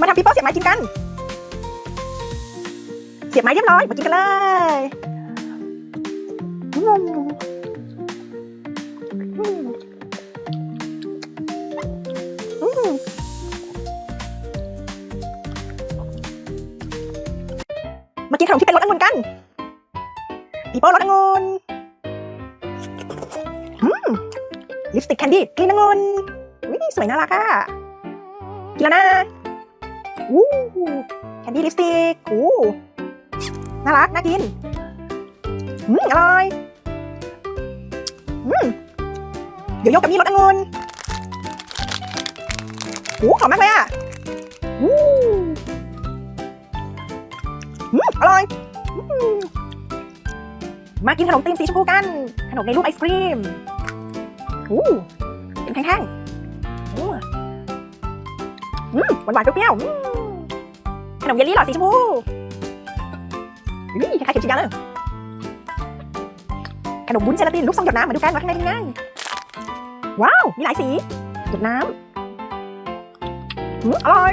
มาทำปีโป้เสียบไม้กินกัน เสียบไม้เรียบร้อย มากินกันเลยมากินขนมที่เป็นรสองุ่นกันปีโป้รสองุ่นลิปสติกแคนดี้กลิ่นองุ่นอุ๊ยสวยน่ารักอะกินแล้วนะ อู้แคนดี้ลิปสติกอู้น่ารัก น่ากิน อืมอร่อย อืมเดี๋ยวยกกับมีรสองุ่นอู้หอมมากเลยอะอู้อืมอร่อยอืมมากินขนมตีนสีชมพูกัน ขนมในรูปไอศครีมอู้เป็นแท่งๆอู้อืมหวานๆเปรี้ยวๆอืม นมเยลลี่หลอดสีชมพูอุ้ยคล้ายๆเข็มฉีดยาเลยขนมวุ้นเจลาตินลูกทรงหยดน้ำมาดูกันว่าข้างในเป็นยังไงว้าว มีหลายสีหยดน้ำอืมอร่อย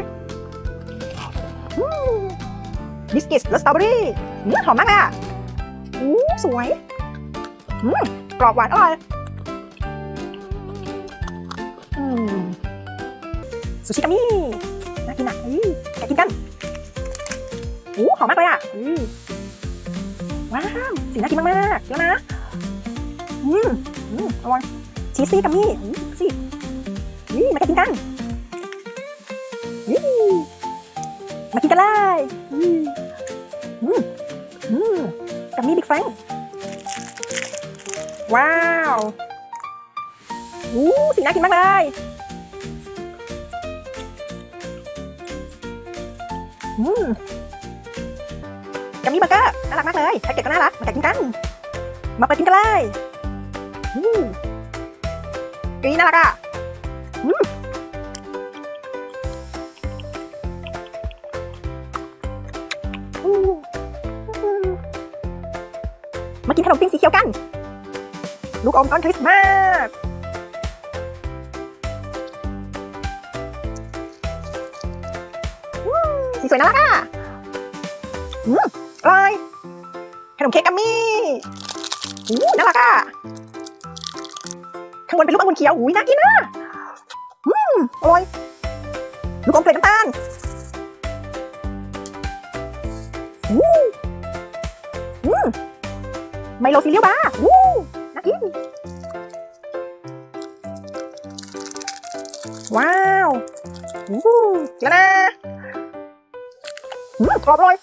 อืมบิสกิตรสสตรอเบอรี่หอมมากเลยอะอู้สวยกรอบหวานอร่อยอืมซูชิกัมมี่ อู้หอมมากเลยอะอว้าวสีน่ากินมากๆเดี๋ยวนะ อืมอืมอร่อยชีสซี่กัมมี่สินี่มากินกันนี่มากินกันเลยอืมอืมอืมกัมมี่บิ๊กแฟงว้าวอู้สีน่ากินมากเลยอืม กัมมี่เบอร์เกอร์น่ารักมากเลยแพ็กเกจก็น่ารัก มาแกะกินกัน มาเปิดกินกันเลยกรีนน่ารักอะมอืมากินขนมปิ้งสีเขียวกัน ลูกอมต้อนคริสต์มาสสีสวยน่ารักอะ อืมอร่อยขนมเค้กกัมมี่อู้น่ารักอะข้างบนเป็นลูกองุ่นเขียวอุ้ยน่ากินอะอืมอร่อยลูกอมเกล็ดน้ำตาลอู้อืมไมโลซีเรียลบาร์อู้น่ากิน ว้าวอู้แล้วนะอืมกรอบอร่อย